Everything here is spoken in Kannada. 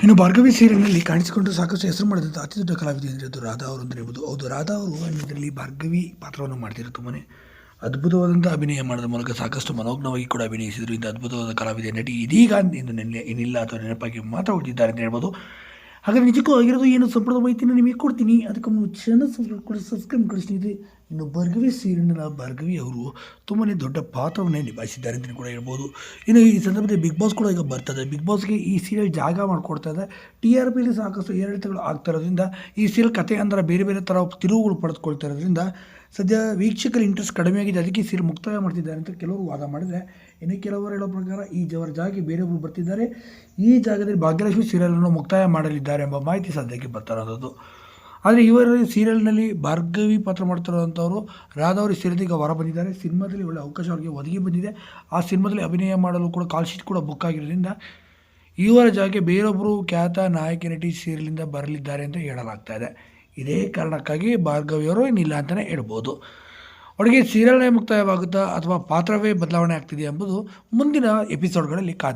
ಇನ್ನು ಭಾರ್ಗವಿ ಸೀರಿಯಲ್ನಲ್ಲಿ ಕಾಣಿಸಿಕೊಂಡು ಸಾಕಷ್ಟು ಹೆಸರು ಮಾಡಿದಂಥ ಅತಿ ದೊಡ್ಡ ಕಲಾವಿದೆ ಅಂದರೆ ಅದು ರಾಧಾ ಅವರು ಅಂತ ಹೇಳ್ಬೋದು ಹೌದು, ರಾಧಾ ಅವರು ಇದರಲ್ಲಿ ಭಾರ್ಗವಿ ಪಾತ್ರವನ್ನು ಮಾಡ್ತಿದ್ರು ತುಂಬಾ ಅದ್ಭುತವಾದಂಥ ಅಭಿನಯ ಮಾಡೋದ್ರ ಮೂಲಕ ಸಾಕಷ್ಟು ಮನೋಜ್ಞವಾಗಿ ಕೂಡ ಅಭಿನಯಿಸಿದರು. ಇಂಥ ಅದ್ಭುತವಾದ ಕಲಾವಿದೆ ನಟಿ ಇದೀಗ ಇಂದು ನೆನ್ನೆ ಏನಿಲ್ಲ ಅಥವಾ ನೆನಪಾಗಿ ಮಾತ್ರ ಅಂತ ಹೇಳ್ಬೋದು. ಹಾಗಾದ್ರೆ ನಿಜಕ್ಕೂ ಆಗಿರೋದು ಏನು? ಸಂಪೂರ್ಣ ಮಾಹಿತಿನ ನಿಮಗೆ ಕೊಡ್ತೀನಿ. ಅದಕ್ಕೆ ಒಂದು ಚಾನಲ್ ಸಬ್ಸ್ಕ್ರೈಬ್ ಕೊಡಿ ಸಬ್ಸ್ಕ್ರೈಬ್ ಇನ್ನು ಭಾರ್ಗವಿ ಸೀರಿಯಲ್ನ ಭಾರ್ಗವಿ ಅವರು ತುಂಬಾ ದೊಡ್ಡ ಪಾತ್ರವನ್ನೇ ನಿಭಾಯಿಸಿದ್ದಾರೆ ಅಂತ ಕೂಡ ಹೇಳ್ಬೋದು. ಇನ್ನು ಈ ಸಂದರ್ಭದಲ್ಲಿ ಬಿಗ್ ಬಾಸ್ ಕೂಡ ಈಗ ಬರ್ತದೆ ಬಿಗ್ ಬಾಸ್ಗೆ ಈ ಸೀರಿಯಲ್ ಜಾಗ ಮಾಡಿಕೊಡ್ತಾ ಇದೆ. ಟಿ ಆರ್ ಪಿಲಿ ಸಾಕಷ್ಟು ಏರಿಳಿತಗಳು ಆಗ್ತಾ ಇರೋದ್ರಿಂದ ಈ ಸೀರಿಯಲ್ ಕತೆ ಅಂದರೆ ಬೇರೆ ಬೇರೆ ಥರ ತಿರುವುಗಳು ಪಡೆದುಕೊಳ್ತಾ ಇರೋದ್ರಿಂದ ಸದ್ಯ ವೀಕ್ಷಕರ ಇಂಟ್ರೆಸ್ಟ್ ಕಡಿಮೆ ಆಗಿದೆ ಅದಕ್ಕೆ ಸೀರೆ ಮುಕ್ತಾಯ ಮಾಡ್ತಿದ್ದಾರೆ ಅಂತ ಕೆಲವರು ವಾದ ಮಾಡಿದರೆ, ಇನ್ನು ಕೆಲವರು ಹೇಳೋ ಪ್ರಕಾರ ಈ ಜವರ ಜಾಗಿ ಬೇರೆಯೊಬ್ಬರು ಬರ್ತಿದ್ದಾರೆ. ಈ ಜಾಗದಲ್ಲಿ ಭಾಗ್ಯಲಕ್ಷ್ಮಿ ಸೀರಿಯಲನ್ನು ಮುಕ್ತಾಯ ಮಾಡಲಿದ್ದಾರೆ ಎಂಬ ಮಾಹಿತಿ ಸದ್ಯಕ್ಕೆ ಬರ್ತಾರದ್ದು ಇರೋದು. ಆದರೆ ಇವರ ಸೀರಿಯಲ್ನಲ್ಲಿ ಭಾರ್ಗವಿ ಪಾತ್ರ ಮಾಡ್ತಿರೋಂಥವ್ರು, ರಾಧಾ ಸೀರಿಯಲ್ಗೆ ಹೊರ ಬಂದಿದ್ದಾರೆ. ಸಿನಿಮಾದಲ್ಲಿ ಒಳ್ಳೆ ಅವಕಾಶ ಅವರಿಗೆ ಒದಗಿ ಬಂದಿದೆ. ಆ ಸಿನಿಮಾದಲ್ಲಿ ಅಭಿನಯ ಮಾಡಲು ಕೂಡ ಕಾಲ್ ಶೀಟ್ ಕೂಡ ಬುಕ್ ಆಗಿರೋದ್ರಿಂದ ಇವರ ಜಾಗಕ್ಕೆ ಬೇರೊಬ್ಬರು ಖ್ಯಾತ ನಾಯಕಿ, ನಟಿ ಸೀರಿಯಲಿಂದ ಬರಲಿದ್ದಾರೆ ಅಂತ ಹೇಳಲಾಗ್ತಾ ಇದೆ. ಇದೇ ಕಾರಣಕ್ಕಾಗಿ ಭಾರ್ಗವಿಯವರು ಏನಿಲ್ಲ ಅಂತಲೇ ಹೇಳ್ಬೋದು. ಒಳಗೆ ಸೀರಿಯಲ್ನೇ ಮುಕ್ತಾಯವಾಗುತ್ತಾ ಅಥವಾ ಪಾತ್ರವೇ ಬದಲಾವಣೆ ಆಗ್ತಿದೆಯಾ ಎಂಬುದು ಮುಂದಿನ ಎಪಿಸೋಡ್ಗಳಲ್ಲಿ ಕಾದ್